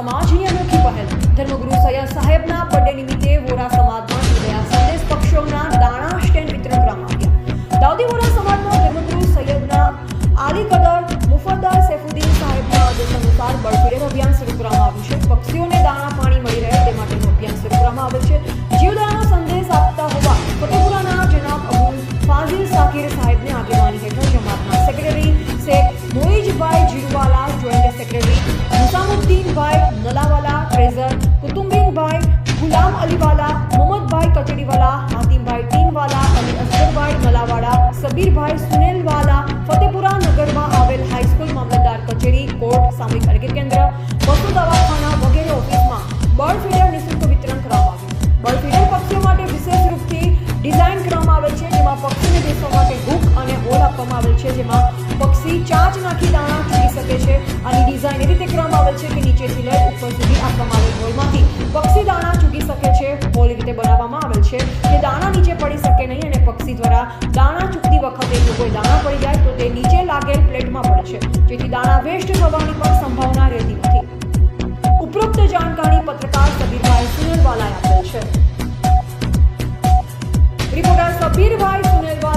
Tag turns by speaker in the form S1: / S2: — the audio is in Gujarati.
S1: સમાજની અનોખી પહેલ. ધર્મગુરુ સૈયદ સાહેબના બર્થડે નિમિત્તે વોરા સમાજમાં જોડાયા સંદેશ પક્ષોના દાણા સ્ટેન્ડ વિતરણ કરવામાં આવ્યા. દાઉદી વોરા સમાજમાં ધર્મગુરુ સૈયદના આલી કદર મુફદ્દર સૈફુદ્દીન સાહેબના આદેશ અનુસાર બળફીડર અભિયાન શરૂ કરવામાં આવ્યું છે. પક્ષીઓને દાણા, પાણી મળી રહે તે માટેનું અભિયાન શરૂ કરવામાં આવ્યું છે. જીવદાનનો સંદેશ આપતા હોવા ફતેપુરાના જનાબ અબુલ ફાઝિલ સાકીર સાહેબની નલાવાલા ટ્રેઝર કુતુમ્બીનભાઈ ગુલામ અલીવાલા મોહમ્મદભાઈ કચડીવાલા હાતિમભાઈ ટીનવાલા અને અસરભાઈ નલાવાડા સબીરભાઈ સુનેલવાલા ફતેપુરા નગરમાં આવેલ હાઈસ્કૂલ મામલતદાર કચેરી કોર્ટ સામૂહિક આરોગ્ય કેન્દ્ર પશુ દવાખાના વગેરે ઓફિસમાં બર્ડ ફીડર નિઃશુલ્ક વિતરણ કરવામાં આવ્યું. બર્ડ ફીડર પક્ષીઓ માટે વિશેષ રૂપથી ડિઝાઇન કરવામાં આવેલ છે, જેમાં પક્ષીને બેસવા માટે હુક અને હોલ આપવામાં આવેલ છે, જેમાં પક્ષી ચાંચ નાખી દાણા ચૂકી શકે છે, આની ડિઝાઇન એ રીતે કરવામાં આવે છે કે નીચેથી લઈ એવી રીતે બનાવવામાં આવેલ છે કે દાણા નીચે પડી શકે નહીં અને પક્ષી દ્વારા દાણા ચૂકતી વખતે જો કોઈ દાણા પડી જાય તો તે નીચે લાગેલ પ્લેટમાં પડે છે. જેથી દાણા વેસ્ટ થવાની પણ સંભાવના રહેતી નથી. ઉપરોક્ત જાણકારી પત્રકાર સબીરભાઈ સુનેરવાલાએ આપેલ છે. રિપોર્ટર સબીરભાઈ સુનેરવાલા